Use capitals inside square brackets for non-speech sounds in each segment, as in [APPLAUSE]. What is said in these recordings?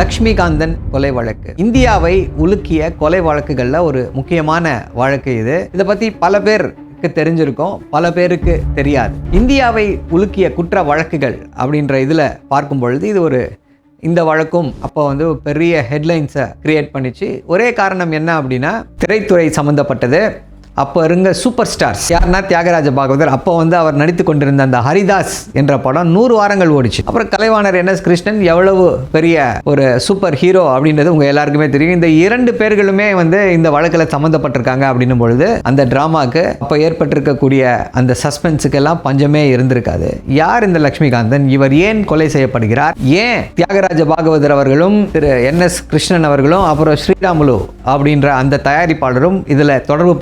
லக்ஷ்மிகாந்தன் கொலை வழக்கு. இந்தியாவை உலுக்கிய கொலை வழக்குகளில் ஒரு முக்கியமான வழக்கு இது. இதை பற்றி பல பேருக்கு தெரிஞ்சிருக்கும் பல பேருக்கு தெரியாது. இந்தியாவை உலுக்கிய குற்ற வழக்குகள் அப்படின்ற இதில் பார்க்கும் பொழுது இது ஒரு இந்த வழக்கும் அப்போ வந்து பெரிய ஹெட்லைன்ஸை கிரியேட் பண்ணிச்சு. ஒரே காரணம் என்ன அப்படின்னா திரைத்துறை சம்மந்தப்பட்டது அப்போ இருங்க சூப்பர் ஸ்டார்ஸ் யாருன்னா தியாகராஜ பாகவதர். அப்போ வந்து அவர் நடித்து கொண்டிருந்த அந்த ஹரிதாஸ் என்ற படம் நூறு வாரங்கள் ஓடிச்சு. அப்புறம் கலைவாணர் என் எஸ் கிருஷ்ணன் எவ்வளவு பெரிய ஒரு சூப்பர் ஹீரோ அப்படின்றது உங்கள் எல்லாருக்குமே தெரியும். இந்த இரண்டு பேர்களுமே வந்து இந்த வழக்கில் சம்மந்தப்பட்டிருக்காங்க அப்படின்னும் பொழுது அந்த ட்ராமாவுக்கு அப்போ ஏற்பட்டிருக்கக்கூடிய அந்த சஸ்பென்ஸுக்கெல்லாம் பஞ்சமே இருந்திருக்காது. யார் இந்த லக்ஷ்மிகாந்தன் இவர் ஏன் கொலை செய்யப்படுகிறார்? ஏன் தியாகராஜ பாகவதர் அவர்களும் திரு என் எஸ் கிருஷ்ணன் அவர்களும் அப்புறம் ஸ்ரீராமுலு அப்படின்ற அந்த தயாரிப்பாளரும் இதில் தொடர்பு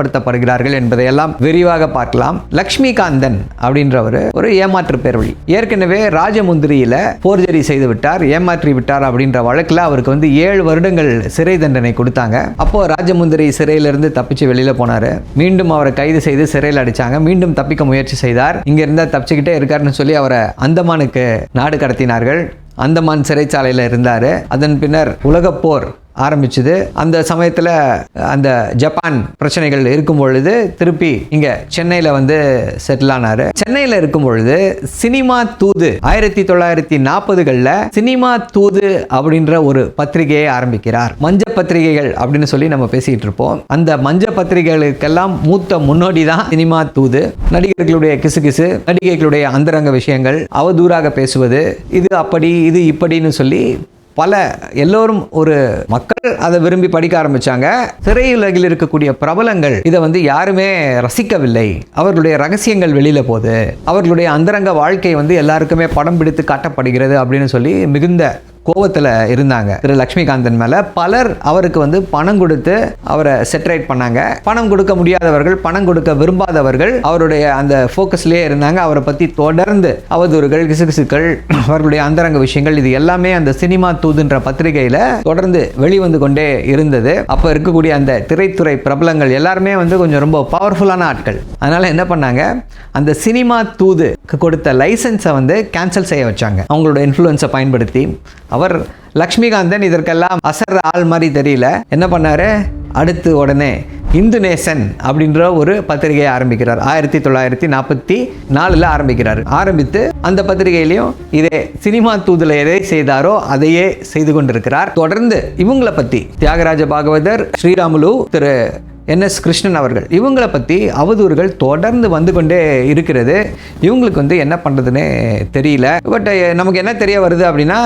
என்பதை என்பதையெல்லாம் விரிவாக பார்க்கலாம். லக்ஷ்மிகாந்தன் அப்படின்றவர் ஒரு ஏமாற்று பேர்வழி ஏற்கனவே ராஜமுந்திரியில போர்ஜரி செய்து விட்டார் ஏமாற்றி விட்டார் அப்படின்ற வழக்கில் அவருக்கு வந்து ஏழு வருடங்கள் சிறை தண்டனை கொடுத்தாங்க. அப்போ ராஜமுந்திரி சிறையிலிருந்து தப்பிச்சு வெளியில போனாரு. மீண்டும் அவரை கைது செய்து சிறையில் அடிச்சாங்க. மீண்டும் தப்பிக்க முயற்சி செய்தார். இங்க இருந்தா தப்பிச்சுக்கிட்டே இருக்காருன்னு சொல்லி அவரை அந்தமானுக்கு நாடு கடத்தினார்கள். அந்தமான் சிறைச்சாலையில் இருந்தார். அதன் பின்னர் உலகப்போர் ஆரம்பிச்சது. அந்த சமயத்தில் அந்த ஜப்பான் பிரச்சனைகள் இருக்கும் பொழுது திருப்பி இங்கே சென்னையில் வந்து செட்டில் ஆனார். சென்னையில் இருக்கும் பொழுது சினிமா தூது ஆயிரத்தி தொள்ளாயிரத்தி நாற்பதுகளில் சினிமா தூது அப்படின்ற ஒரு பத்திரிகையை ஆரம்பிக்கிறார். மஞ்ச பத்திரிகைகள் அப்படின்னு சொல்லி நம்ம பேசிகிட்டு இருப்போம். அந்த மஞ்ச பத்திரிகைகளுக்கெல்லாம் மூத்த முன்னோடி தான் சினிமா தூது. நடிகர்களுடைய கிசுகிசு நடிகைகளுடைய அந்தரங்க விஷயங்கள் அவதூறாக பேசுவது இது அப்படி இது இப்படின்னு சொல்லி பல எல்லோரும் ஒரு மக்கள் அதை விரும்பி படிக்க ஆரம்பிச்சாங்க. திரையுலகில் இருக்கக்கூடிய பிரபலங்கள் இதை வந்து யாருமே ரசிக்கவில்லை. அவர்களுடைய ரகசியங்கள் வெளியில போகுது அவர்களுடைய அந்தரங்க வாழ்க்கை வந்து எல்லாருக்குமே படம் பிடித்து காட்டப்படுகிறது அப்படின்னு சொல்லி மிகுந்த கோவத்தில் இருந்தாங்க. திரு லக்ஷ்மிகாந்தன் மேலே பலர் அவருக்கு வந்து பணம் கொடுத்து அவரை செட்ரேட் பண்ணாங்க. பணம் கொடுக்க முடியாதவர்கள் பணம் கொடுக்க விரும்பாதவர்கள் அவருடைய அந்த ஃபோக்கஸ்லேயே இருந்தாங்க. அவரை பற்றி தொடர்ந்து அவதூறுகள் கிசுகிசுக்கள் [CLEARS THROAT] அவர்களுடைய அந்தரங்க விஷயங்கள் இது எல்லாமே அந்த சினிமா தூதுன்ற பத்திரிகையில் தொடர்ந்து வெளிவந்து கொண்டே இருந்தது. அப்போ இருக்கக்கூடிய அந்த திரைத்துறை பிரபலங்கள் எல்லாருமே வந்து கொஞ்சம் ரொம்ப பவர்ஃபுல்லான ஆட்கள். அதனால் என்ன பண்ணாங்க? அந்த சினிமா தூதுக்கு கொடுத்த லைசன்ஸை வந்து கேன்சல் செய்ய வச்சாங்க. அவங்களோட இன்ஃப்ளூயன்ஸை பயன்படுத்தி. அவர் லக்ஷ்மிகாந்தன் இதற்கெல்லாம் அசர் ஆள் மாதிரி தெரியல. என்ன பண்ணாரு? அடுத்து உடனே இந்து நேசன் அப்படின்ற ஒரு பத்திரிகையை ஆரம்பிக்கிறார். ஆயிரத்தி தொள்ளாயிரத்தி நாற்பத்தி நாலில் ஆரம்பிக்கிறார். ஆரம்பித்து அந்த பத்திரிகையிலையும் இதே சினிமா தூதில் எதை செய்தாரோ அதையே செய்து கொண்டிருக்கிறார். தொடர்ந்து இவங்களை பற்றி தியாகராஜ பாகவதர் ஸ்ரீராமுலு திரு என் எஸ் கிருஷ்ணன் அவர்கள். இவங்களை பற்றி அவதூறுகள் தொடர்ந்து வந்து கொண்டே இருக்கிறது. இவங்களுக்கு வந்து என்ன பண்ணுறதுன்னு தெரியல. பட் நமக்கு என்ன தெரிய வருது அப்படின்னா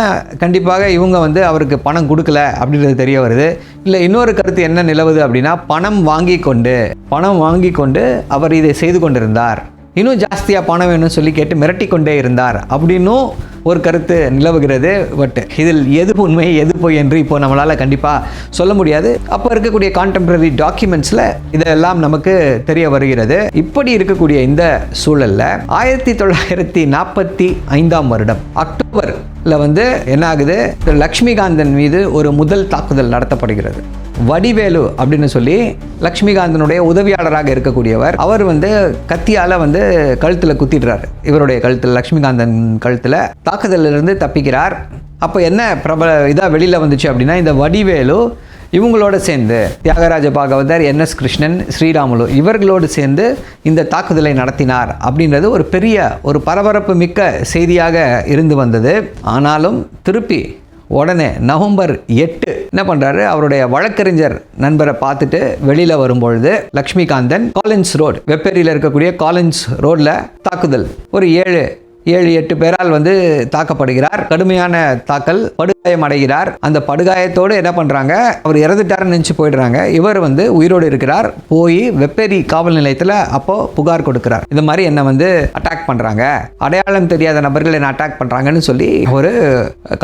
கண்டிப்பாக இவங்க வந்து அவருக்கு பணம் கொடுக்கல அப்படின்றது தெரிய வருது. இல்லை இன்னொரு கருத்து என்ன நிலவுது அப்படின்னா பணம் வாங்கி கொண்டு பணம் வாங்கி கொண்டு அவர் இதை செய்து கொண்டிருந்தார். இன்னும் ஜாஸ்தியாக பணம் வேணும்னு சொல்லி கேட்டு மிரட்டி கொண்டே இருந்தார். அப்படின்னும் ஒரு கருத்து நிலவுகிறது. பட் இதில் எது உண்மை எது பொய் என்று இப்போ நம்மளால் கண்டிப்பாக சொல்ல முடியாது. அப்போ இருக்கக்கூடிய கான்டெம்பரரி டாக்குமெண்ட்ஸில் இதெல்லாம் நமக்கு தெரிய வருகிறது. இப்படி இருக்கக்கூடிய இந்த சூழலில் ஆயிரத்தி தொள்ளாயிரத்தி நாற்பத்தி ஐந்தாம் வருடம் அக்டோபரில் வந்து என்ன ஆகுது? லக்ஷ்மிகாந்தன் மீது ஒரு முதல் தாக்குதல் நடத்தப்படுகிறது. வடிவேலு அப்படின்னு சொல்லி லக்ஷ்மிகாந்தனுடைய உதவியாளராக இருக்கக்கூடியவர். அவர் வந்து கத்தியால் வந்து கழுத்தில் குத்திடுறாரு. இவருடைய கழுத்தில் லக்ஷ்மிகாந்தன் கழுத்தில் தாக்குதலிருந்து தப்பிக்கிறார். அப்போ என்ன பிரபல இதாக வெளியில் வந்துச்சு அப்படின்னா இந்த வடிவேலு இவங்களோட சேர்ந்து தியாகராஜ பாகவதர் என் எஸ் கிருஷ்ணன் ஸ்ரீராமுலு இவர்களோடு சேர்ந்து இந்த தாக்குதலை நடத்தினார் அப்படின்றது ஒரு பெரிய ஒரு பரபரப்பு மிக்க செய்தியாக இருந்து வந்தது. ஆனாலும் திருப்பி உடனே நவம்பர் எட்டு என்ன பண்ணுறாரு அவருடைய வழக்கறிஞர் நண்பரை பார்த்துட்டு வெளியில் வரும்பொழுது லக்ஷ்மிகாந்தன் காலின்ஸ் ரோடு வெப்பேரியில் இருக்கக்கூடிய காலின்ஸ் ரோடில் தாக்குதல். ஒரு ஏழு ஏழு எட்டு பேரால் வந்து தாக்கப்படுகிறார். கடுமையான தாக்கல் படுகாயம் அடைகிறார். அந்த படுகாயத்தோடு என்ன பண்ணுறாங்க அவர் இறந்துட்டாருன்னு நினச்சி போயிடுறாங்க. இவர் வந்து உயிரோடு இருக்கிறார். போய் வெப்பேரி காவல் நிலையத்தில் அப்போ புகார் கொடுக்கிறார். இந்த மாதிரி என்னை வந்து அட்டாக் பண்ணுறாங்க அடையாளம் தெரியாத நபர்கள் என்னை அட்டாக் பண்ணுறாங்கன்னு சொல்லி ஒரு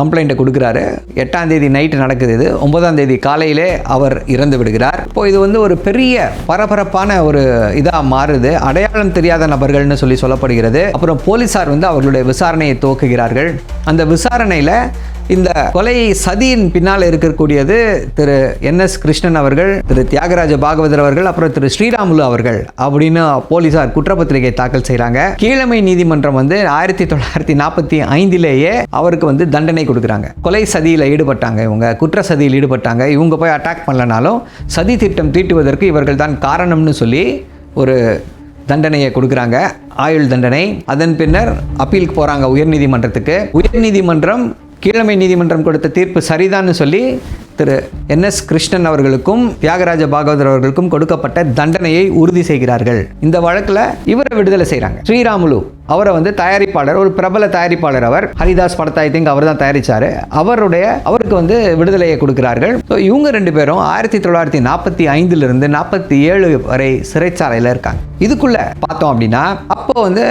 கம்ப்ளைண்ட்டை கொடுக்குறாரு. எட்டாம் தேதி நைட்டு நடக்குது இது. ஒன்பதாம் தேதி காலையிலே அவர் இறந்து விடுகிறார். இப்போ இது வந்து ஒரு பெரிய பரபரப்பான ஒரு இதாக மாறுது. அடையாளம் தெரியாத நபர்கள்னு சொல்லி சொல்லப்படுகிறது. அப்புறம் போலீசார் வந்து அவர்களுடைய விசாரணையை துவக்குகிறார்கள். அந்த விசாரணையில் இந்த கொலை சதியின் பின்னால் இருக்கக்கூடியது திரு என் எஸ் கிருஷ்ணன் அவர்கள் திரு தியாகராஜ பாகவதர் அவர்கள் அப்புறம் திரு ஸ்ரீராமுலு அவர்கள் அப்படின்னு போலீசார் குற்றப்பத்திரிகை தாக்கல் செய்கிறாங்க கீழமை நீதிமன்றம் வந்து ஆயிரத்தி தொள்ளாயிரத்தி நாற்பத்தி ஐந்திலேயே அவருக்கு வந்து தண்டனை கொடுக்குறாங்க. கொலை சதியில் ஈடுபட்டாங்க இவங்க குற்ற சதியில் ஈடுபட்டாங்க. இவங்க போய் அட்டாக் பண்ணலனாலும் சதி திட்டம் தீட்டுவதற்கு இவர்கள் தான் காரணம்னு சொல்லி ஒரு தண்டனையை கொடுக்குறாங்க. ஆயுள் தண்டனை. அதன் பின்னர் அப்பீலுக்கு போகிறாங்க உயர்நீதிமன்றத்துக்கு. உயர்நீதிமன்றம் கீழமை நீதிமன்றம் கொடுத்த தீர்ப்பு சரிதான்னு சொல்லி திரு என் எஸ் கிருஷ்ணன் அவர்களுக்கும் தியாகராஜ பாகவதர் அவர்களுக்கும் கொடுக்கப்பட்ட தண்டனையை உறுதி செய்கிறார்கள். இந்த வழக்கில் இவரை விடுதலை செய்கிறாங்க ஸ்ரீராமுலு. அவரை வந்து தயாரிப்பாளர் ஒரு பிரபல தயாரிப்பாளர் அவர் ஹரிதாஸ் படத்தை ஐ திங்க் அவர் தான் தயாரித்தார் அவருடைய அவருக்கு வந்து விடுதலையை கொடுக்கிறார்கள். ஸோ இவங்க ரெண்டு பேரும் ஆயிரத்தி தொள்ளாயிரத்தி நாற்பத்தி ஐந்துலேருந்து நாற்பத்தி ஏழு வரை சிறைச்சாலையில் இருக்காங்க. இதுக்குள்ள பார்த்தோம் அப்படின்னா அப்போ வந்து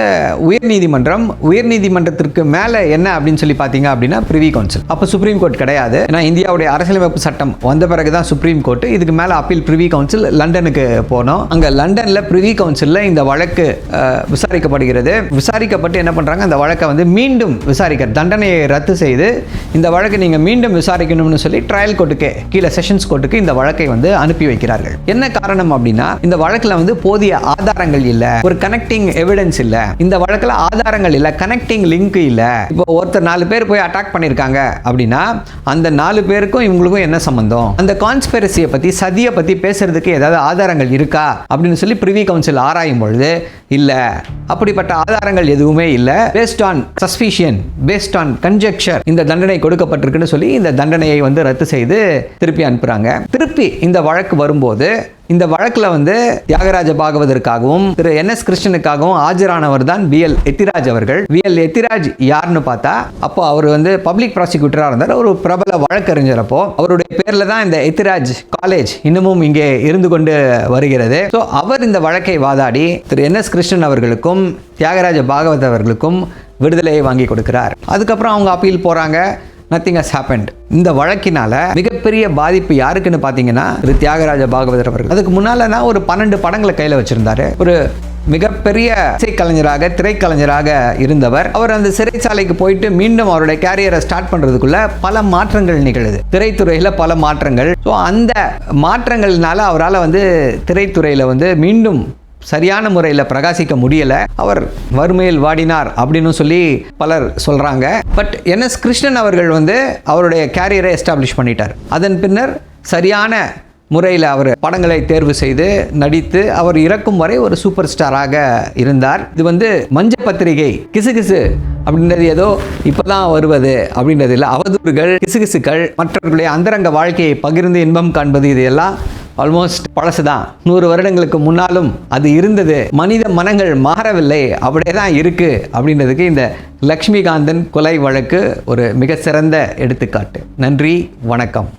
உயர்நீதிமன்றம் உயர்நீதிமன்றத்திற்கு மேலே என்ன அப்படின்னு சொல்லி பார்த்தீங்க அப்படின்னா பிரிவி கவுன்சில் அப்போ சுப்ரீம் கோர்ட் கிடையாது. ஏன்னா இந்தியாவுடைய அரசியலமைப்பு சட்டம் வந்த பிறகு தான் சுப்ரீம் கோர்ட் இதுக்கு மேலே அப்பீல் பிரிவி கவுன்சில் லண்டனுக்கு போனோம். அங்கே லண்டனில் பிரிவி கவுன்சிலில் இந்த வழக்கு விசாரிக்கப்படுகிறது. விசா விசாரிக்கப்பட்டு என்ன பண்ணுறாங்க அந்த வழக்கை வந்து மீண்டும் விசாரிக்க தண்டனையை ரத்து செய்து இந்த வழக்கை நீங்கள் மீண்டும் விசாரிக்கணும்னு சொல்லி ட்ரையல் கோர்ட்டுக்கு கீழே செஷன்ஸ் கோர்ட்டுக்கு இந்த வழக்கை வந்து அனுப்பி வைக்கிறார்கள். என்ன காரணம் அப்படின்னா இந்த வழக்கில் வந்து போதிய ஆதாரங்கள் இல்லை ஒரு கனெக்டிங் எவிடன்ஸ் இல்லை. இந்த வழக்கில் ஆதாரங்கள் இல்லை கனெக்டிங் லிங்க் இல்லை. இப்போ ஒருத்தர் நாலு பேர் போய் அட்டாக் பண்ணியிருக்காங்க அப்படின்னா அந்த நாலு பேருக்கும் இவங்களுக்கும் என்ன சம்மந்தம் அந்த கான்ஸ்பெரசியை பற்றி சதியை பற்றி பேசுறதுக்கு ஏதாவது ஆதாரங்கள் இருக்கா? அப்படின்னு சொல்லி பிரிவி கவுன்சில் ஆராயும் பொழுது இல்லை. அப்படிப்பட்ட ஆதாரங்கள் எதுவுமே இல்லை. Based on suspicion based on conjecture இந்த தண்டனை கொடுக்கப்பட்டிருக்குன்னு சொல்லி இந்த தண்டனையை வந்து ரத்து செய்து திருப்பி அனுப்புகிறாங்க திருப்பி இந்த வழக்கு வரும்போது இந்த வழக்கில் வந்து தியாகராஜ பாகவதற்காகவும் திரு என் எஸ் கிருஷ்ணனுக்காகவும் ஆஜரானவர் தான் பி எல் எத்திராஜ் அவர்கள். பி எல் எத்திராஜ் யாருன்னு பார்த்தா அப்போ அவர் வந்து பப்ளிக் ப்ராசிக்யூட்டராக இருந்தார். ஒரு பிரபல வழக்கறிஞர் அப்போ. அவருடைய பேரில் தான் இந்த எத்திராஜ் காலேஜ் இன்னமும் இங்கே இருந்து கொண்டு வருகிறது. ஸோ அவர் இந்த வழக்கை வாதாடி திரு என் எஸ் கிருஷ்ணன் அவர்களுக்கும் தியாகராஜ பாகவத் அவர்களுக்கும் விடுதலையை வாங்கி கொடுக்கிறார். அதுக்கப்புறம் அவங்க அப்பீல் போகிறாங்க நத்திங் ஹஸ் ஹேப்பன்ட் இந்த வழக்கினால மிகப்பெரிய பாதிப்பு யாருக்குன்னு பார்த்தீங்கன்னா திரு தியாகராஜ பாகவதர் அவர்கள். அதுக்கு முன்னாலனா ஒரு பன்னெண்டு படங்களை கையில் வச்சிருந்தாரு. ஒரு மிகப்பெரிய இசைக்கலைஞராக திரைக்கலைஞராக இருந்தவர். அவர் அந்த சிறைச்சாலைக்கு போயிட்டு மீண்டும் அவருடைய கேரியரை ஸ்டார்ட் பண்றதுக்குள்ள பல மாற்றங்கள் நிகழுது. திரைத்துறையில் பல மாற்றங்கள். ஸோ அந்த மாற்றங்கள்னால அவரால் வந்து திரைத்துறையில் வந்து மீண்டும் சரியான முறையில் பிரகாசிக்க முடியலை. அவர் வறுமையில் வாடினார் அப்படின்னு சொல்லி பலர் சொல்கிறாங்க பட் என் எஸ் கிருஷ்ணன் அவர்கள் வந்து அவருடைய கேரியரை எஸ்டாப்ளிஷ் பண்ணிட்டார். அதன் பின்னர் சரியான முறையில் அவர் படங்களை தேர்வு செய்து நடித்து அவர் இறக்கும் வரை ஒரு சூப்பர் ஸ்டாராக இருந்தார். இது வந்து மஞ்ச பத்திரிகை கிசுகிசு அப்படின்றது ஏதோ இப்போதான் வருவது அப்படின்றது இல்லை. அவதூறுகள் கிசுகிசுக்கள் மற்றவர்களுடைய அந்தரங்க வாழ்க்கையை பகிர்ந்து இன்பம் காண்பது இது எல்லாம் ஆல்மோஸ்ட் பழசு தான் நூறு வருடங்களுக்கு முன்னாலும் அது இருந்தது. மனித மனங்கள் மாறவில்லை. அப்படியே தான் இருக்கு அப்படின்றதுக்கு இந்த லக்ஷ்மிகாந்தன் கொலை வழக்கு ஒரு மிக சிறந்த எடுத்துக்காட்டு. நன்றி வணக்கம்.